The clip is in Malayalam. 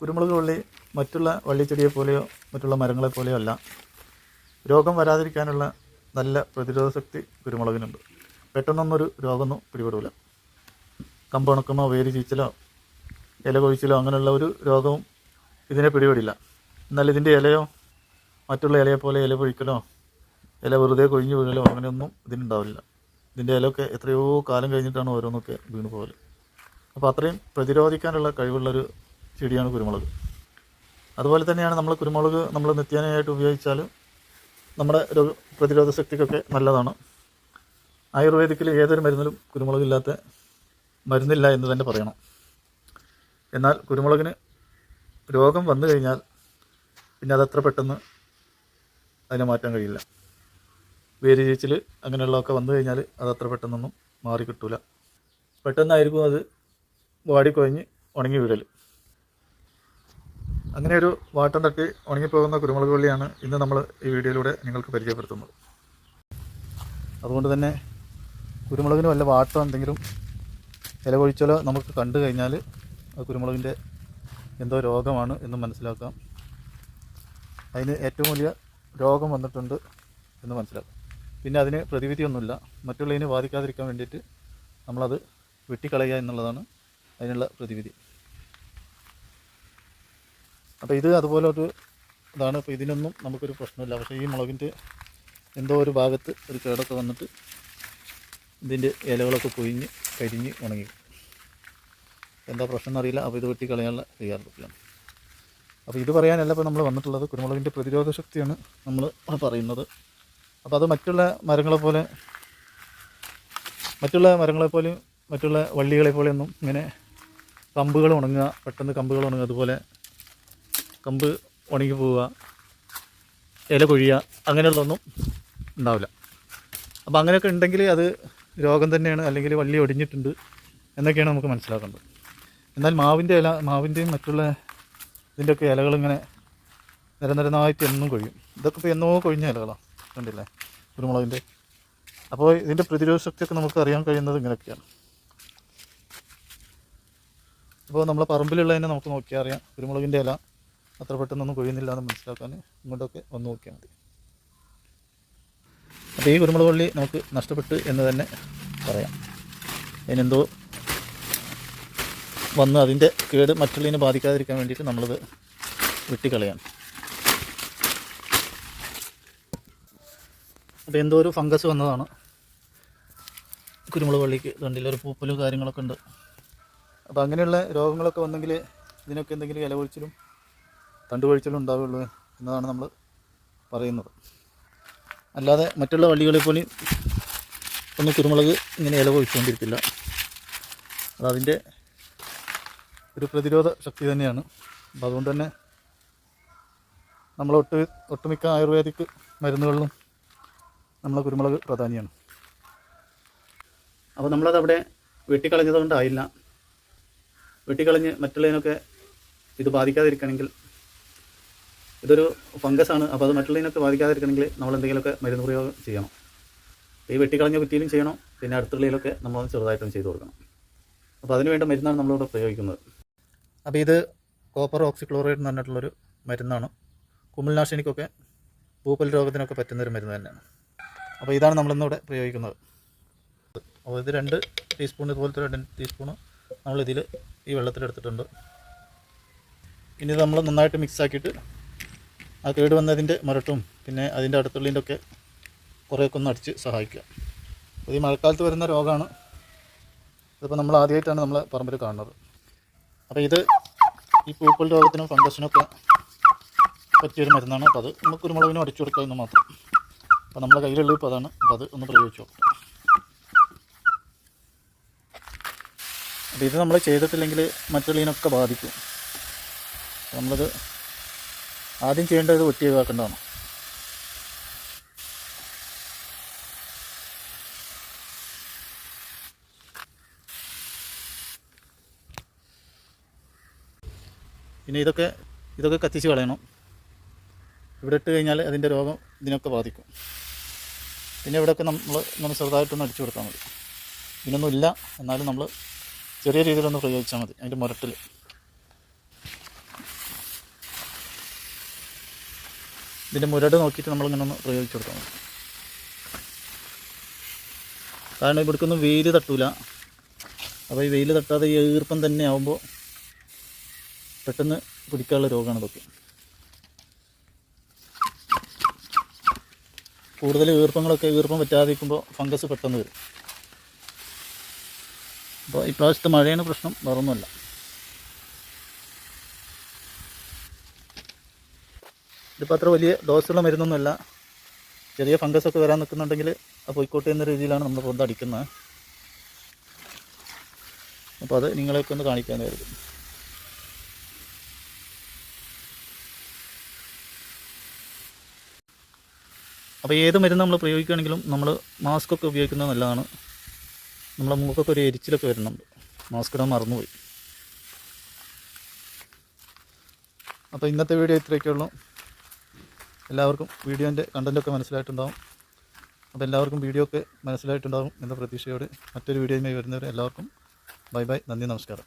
കുരുമുളക് വള്ളി മറ്റുള്ള വള്ളിച്ചെടിയെ പോലെയോ മറ്റുള്ള മരങ്ങളെ പോലെയോ അല്ല. രോഗം വരാതിരിക്കാനുള്ള നല്ല പ്രതിരോധ ശക്തി കുരുമുളകിനുണ്ട്. പെട്ടെന്നൊന്നൊരു രോഗമൊന്നും പിടിപെടില്ല കമ്പുണക്കമോ വേര് ചീച്ചലോ ഇല കൊഴിച്ചിലോ അങ്ങനെയുള്ള ഒരു രോഗവും ഇതിനെ പിടിപെടില്ല. എന്നാൽ ഇതിന്റെ ഇലയോ മറ്റുള്ള ഇലയെ പോലെ ഇല പൊഴിക്കലോ ഇല വെറുതെ കൊഴിഞ്ഞു വീഴലോ അങ്ങനെയൊന്നും ഇതിനുണ്ടാവില്ല. ഇതിന്റെ ഇലയൊക്കെ എത്രയോ കാലം കഴിഞ്ഞിട്ടാണ് ഓരോന്നൊക്കെ വീണ് പോകൽ അപ്പോൾ അത്രയും പ്രതിരോധിക്കാനുള്ള കഴിവുള്ളൊരു ചെടിയാണ് കുരുമുളക്. അതുപോലെ തന്നെയാണ് നമ്മൾ കുരുമുളക് നമ്മൾ നിത്യേനയായിട്ട് ഉപയോഗിച്ചാൽ നമ്മുടെ രോഗ പ്രതിരോധ ശക്തിക്കൊക്കെ നല്ലതാണ്. ആയുർവേദിക്കിൽ ഏതൊരു മരുന്നിലും കുരുമുളകില്ലാത്ത മരുന്നില്ല എന്ന് തന്നെ പറയണം. എന്നാൽ കുരുമുളകിന് രോഗം വന്നു കഴിഞ്ഞാൽ പിന്നെ അതത്ര പെട്ടെന്ന് അതിനെ മാറ്റാൻ കഴിയില്ല. വേര് ചേച്ചിൽ അങ്ങനെയുള്ളതൊക്കെ വന്നു കഴിഞ്ഞാൽ അതത്ര പെട്ടെന്നൊന്നും മാറി കിട്ടൂല പെട്ടെന്നായിരിക്കും അത് വാടിക്കൊഴിഞ്ഞ് ഉണങ്ങി വീഴൽ അങ്ങനെ ഒരു വാട്ടം തട്ടി ഉണങ്ങിപ്പോകുന്ന കുരുമുളക് വള്ളിയാണ് ഇന്ന് നമ്മൾ ഈ വീഡിയോയിലൂടെ നിങ്ങൾക്ക് പരിചയപ്പെടുത്തുന്നത്. അതുകൊണ്ട് തന്നെ കുരുമുളകിന് വല്ല വാട്ടം എന്തെങ്കിലും ഇല കൊഴിച്ചാലോ നമുക്ക് കണ്ടു കഴിഞ്ഞാൽ ആ കുരുമുളകിന്റെ എന്തോ രോഗമാണ് എന്ന് മനസ്സിലാക്കാം. അതിന് ഏറ്റവും വലിയ രോഗം വന്നിട്ടുണ്ട് എന്ന് മനസ്സിലാക്കാം. പിന്നെ അതിന് പ്രതിവിധിയൊന്നുമില്ല. മറ്റുള്ളതിനെ ബാധിക്കാതിരിക്കാൻ വേണ്ടിയിട്ട് നമ്മളത് വെട്ടിക്കളയുക എന്നുള്ളതാണ് അതിനുള്ള പ്രതിവിധി. അപ്പോൾ ഇത് അതുപോലെ ഒരു ഇതാണ്. അപ്പോൾ ഇതിനൊന്നും നമുക്കൊരു പ്രശ്നമില്ല. പക്ഷേ ഈ മുളകിന്റെ എന്തോ ഒരു ഭാഗത്ത് ഒരു കേടൊക്കെ വന്നിട്ട് ഇതിന്റെ ഇലകളൊക്കെ പൊയിഞ്ഞ് കരിഞ്ഞ് ഉണങ്ങി. എന്താ പ്രശ്നം എന്നറിയില്ല. അപ്പോൾ ഇത് വെട്ടി കളയാനുള്ള തയ്യാറെടുപ്പിലാണ്. അപ്പോൾ ഇത് പറയാനല്ല ഇപ്പോൾ നമ്മൾ വന്നിട്ടുള്ളത്. കുരുമുളകിന്റെ പ്രതിരോധ ശക്തിയാണ് നമ്മൾ പറയുന്നത്. അപ്പോൾ അത് മറ്റുള്ള മരങ്ങളെ പോലെ മറ്റുള്ള മരങ്ങളെ പോലെയും മറ്റുള്ള വള്ളികളെ പോലെയൊന്നും ഇങ്ങനെ കമ്പുകൾ ഉണങ്ങുക പെട്ടെന്ന് കമ്പുകൾ ഉണങ്ങുക അതുപോലെ കമ്പ് ഉണങ്ങി പോവുക ഇല കൊഴിയുക അങ്ങനെയുള്ളതൊന്നും ഉണ്ടാവില്ല. അപ്പോൾ അങ്ങനെയൊക്കെ ഉണ്ടെങ്കിൽ അത് രോഗം തന്നെയാണ് അല്ലെങ്കിൽ വള്ളി ഒടിഞ്ഞിട്ടുണ്ട് എന്നൊക്കെയാണ് നമുക്ക് മനസ്സിലാക്കേണ്ടത്. എന്നാൽ മാവിന്റെ ഇല മാവിന്റെയും മറ്റുള്ള ഇതിന്റെയൊക്കെ ഇലകളിങ്ങനെ നിരനിരനായിട്ട് എന്നും കൊഴിയും. ഇതൊക്കെ ഇപ്പോൾ എന്നോ കൊഴിഞ്ഞ ഇലകളാണ് കണ്ടില്ലേ? കുരുമുളകിന്റെ. അപ്പോൾ ഇതിന്റെ പ്രതിരോധ ശക്തിയൊക്കെ നമുക്ക് അറിയാൻ കഴിയുന്നത് ഇങ്ങനെയൊക്കെയാണ്. അപ്പോൾ നമ്മളെ പറമ്പിലുള്ളതിനെ നമുക്ക് നോക്കിയാൽ അറിയാം കുരുമുളകിന്റെ ഇല അത്ര പെട്ടെന്നൊന്നും കൊഴിയുന്നില്ല എന്ന് മനസ്സിലാക്കാൻ ഇങ്ങോട്ടൊക്കെ ഒന്ന് നോക്കിയാൽ മതി. അപ്പോൾ ഈ കുരുമുളക് വള്ളി നമുക്ക് നഷ്ടപ്പെട്ടു എന്ന് തന്നെ പറയാം. അതിനെന്തോ വന്ന് അതിന്റെ കേട് മറ്റുള്ളതിനെ ബാധിക്കാതിരിക്കാൻ വേണ്ടിയിട്ട് നമ്മളത് വെട്ടിക്കളയാണ്. അപ്പോൾ എന്തോ ഒരു ഫംഗസ് വന്നതാണ്. കുരുമുളക് വള്ളിക്ക് കണ്ടില്ല ഒരു പൂപ്പലും കാര്യങ്ങളൊക്കെ ഉണ്ട്. അപ്പോൾ അങ്ങനെയുള്ള രോഗങ്ങളൊക്കെ വന്നെങ്കിൽ ഇതിനൊക്കെ എന്തെങ്കിലും ഇല കൊഴിച്ചിലും തണ്ട് കൊഴിച്ചിലും ഉണ്ടാവുകയുള്ളൂ എന്നതാണ് നമ്മൾ പറയുന്നത്. അല്ലാതെ മറ്റുള്ള വള്ളികളെ പോലും ഒന്നും കുരുമുളക് ഇങ്ങനെ ഇല കൊഴിച്ചുകൊണ്ടിരിക്കില്ല അതതിന്റെ ഒരു പ്രതിരോധ ശക്തി തന്നെയാണ്. അപ്പം അതുകൊണ്ട് തന്നെ നമ്മൾ ഒട്ട് ഒട്ടുമിക്ക ആയുർവേദിക് മരുന്നുകളിലും നമ്മളെ കുരുമുളക് പ്രധാനിയാണ് അപ്പോൾ നമ്മളത് അവിടെ വെട്ടിക്കളഞ്ഞത് കൊണ്ടായില്ല വെട്ടിക്കളഞ്ഞ് മറ്റുള്ളതിനൊക്കെ ഇത് ബാധിക്കാതിരിക്കണമെങ്കിൽ ഇതൊരു ഫംഗസ് ആണ്. അപ്പോൾ അത് മറ്റുള്ളതിനൊക്കെ ബാധിക്കാതിരിക്കണമെങ്കിൽ നമ്മൾ എന്തെങ്കിലുമൊക്കെ മരുന്ന് പ്രയോഗം ചെയ്യണം. ഈ വെട്ടിക്കളഞ്ഞ കുറ്റിയിലും ചെയ്യണം. പിന്നെ അടുത്തുള്ളിലൊക്കെ നമ്മൾ ചെറുതായിട്ടും ചെയ്തു കൊടുക്കണം. അപ്പോൾ അതിന് വേണ്ട മരുന്നാണ് നമ്മളിവിടെ പ്രയോഗിക്കുന്നത് അപ്പോൾ ഇത് കോപ്പർ ഓക്സിക്ലോറൈഡ് എന്ന് പറഞ്ഞിട്ടുള്ളൊരു മരുന്നാണ്. കുമിൾനാശിനിക്കൊക്കെ പൂപ്പൽ രോഗത്തിനൊക്കെ പറ്റുന്നൊരു മരുന്ന് തന്നെയാണ്. അപ്പോൾ ഇതാണ് നമ്മളിന്നിവിടെ പ്രയോഗിക്കുന്നത്. അപ്പോൾ ഇത് രണ്ട് ടീസ്പൂൺ ഇതുപോലത്തെ രണ്ട് ടീസ്പൂണ് നമ്മളിതിൽ ഈ വെള്ളത്തിലെടുത്തിട്ടുണ്ട്. ഇനി ഇത് നമ്മൾ നന്നായിട്ട് മിക്സ് ആക്കിയിട്ട് ആ കേട് വന്നതിന്റെ മരട്ടും പിന്നെ അതിന്റെ അടുത്തുള്ളതിന്റെ ഒക്കെ കുറേയൊക്കെ ഒന്ന് അടിച്ച് സഹായിക്കുക. അപ്പോൾ ഈ മഴക്കാലത്ത് വരുന്ന രോഗമാണ്. ഇതിപ്പോൾ നമ്മൾ ആദ്യമായിട്ടാണ് നമ്മൾ പറമ്പിൽ കാണുന്നത്. അപ്പോൾ ഇത് ഈ പൂപ്പൽ രോഗത്തിനും ഫംഗസിനൊക്കെ പറ്റിയൊരു മരുന്നാണ്. അപ്പോൾ അത് നമുക്ക് കുരുമുളകിനും അടിച്ചു കൊടുക്കാമെന്ന് മാത്രം. അപ്പോൾ നമ്മളെ കയ്യിലുള്ള ഇപ്പോൾ അതാണ്. അപ്പോൾ അത് ഒന്ന് പ്രയോഗിച്ചു അപ്പോൾ ഇത് നമ്മൾ ചെയ്തിട്ടില്ലെങ്കിൽ മറ്റുള്ളതിനൊക്കെ ബാധിക്കും. നമ്മളത് ആദ്യം ചെയ്യേണ്ടത് വെട്ടി ഒഴിവാക്കേണ്ടതാണ് പിന്നെ ഇതൊക്കെ ഇതൊക്കെ കത്തിച്ച് കളയണം. ഇവിടെ ഇട്ട് കഴിഞ്ഞാൽ അതിന്റെ രോഗം ഇതിനൊക്കെ ബാധിക്കും. പിന്നെ ഇവിടെയൊക്കെ നമ്മൾ ഇങ്ങനെ ചെറുതായിട്ടൊന്ന് അടിച്ചു കൊടുത്താൽ മതി. ഇതിനൊന്നും ഇല്ല എന്നാലും നമ്മൾ ചെറിയ രീതിയിലൊന്ന് പ്രയോഗിച്ചാൽ മതി അതിന്റെ മുരട്ടിൽ. ഇതിന്റെ മുരട് നോക്കിയിട്ട് നമ്മളിങ്ങനെ ഒന്ന് പ്രയോഗിച്ചു കൊടുക്കണം. കാരണം ഇവിടേക്കൊന്നും വെയിൽ തട്ടൂല. അപ്പോൾ ഈ വെയിൽ തട്ടാതെ ഈ ഈർപ്പം തന്നെ ആവുമ്പോൾ പെട്ടെന്ന് പിടിക്കാനുള്ള രോഗമാണ് ഇതൊക്കെ. കൂടുതൽ ഈർപ്പങ്ങളൊക്കെ ഈർപ്പം പറ്റാതെ പറ്റാതിരിക്കുമ്പോൾ ഫംഗസ് പെട്ടെന്ന് വരും. അപ്പോൾ ഇപ്രാവശ്യത്തെ മഴയാണ് പ്രശ്നം വേറൊന്നുമല്ല. ഇതിപ്പോൾ അത്ര വലിയ ഡോസുള്ള മരുന്നൊന്നുമല്ല. ചെറിയ ഫംഗസ് ഒക്കെ വരാൻ നിൽക്കുന്നുണ്ടെങ്കിൽ അത് പോയിക്കോട്ടെ എന്ന രീതിയിലാണ് നമ്മൾ പൊന്ത് അടിക്കുന്നത്. അപ്പോൾ അത് നിങ്ങളെയൊക്കെ ഒന്ന് കാണിക്കാൻ കരുതും അപ്പോൾ ഏത് മരുന്ന് നമ്മൾ പ്രയോഗിക്കുകയാണെങ്കിലും നമ്മൾ മാസ്ക് ഒക്കെ ഉപയോഗിക്കുന്നത് നല്ലതാണ്. നമ്മളെ മൂക്കൊക്കെ ഒരു എരിച്ചിലൊക്കെ വരുന്നുണ്ട്. മാസ്ക് ഇടാൻ മറന്നുപോയി. അപ്പോൾ ഇന്നത്തെ വീഡിയോ ഇത്രയൊക്കെ ഉള്ളൂ. എല്ലാവർക്കും വീഡിയോന്റെ കണ്ടന്റൊക്കെ മനസ്സിലായിട്ടുണ്ടാവും. അപ്പോൾ എല്ലാവർക്കും വീഡിയോ ഒക്കെ മനസ്സിലായിട്ടുണ്ടാവും എന്ന പ്രതീക്ഷയോട് മറ്റൊരു വീഡിയോയുമായി വരുന്നവരെ എല്ലാവർക്കും ബൈ ബൈ നന്ദി നമസ്കാരം.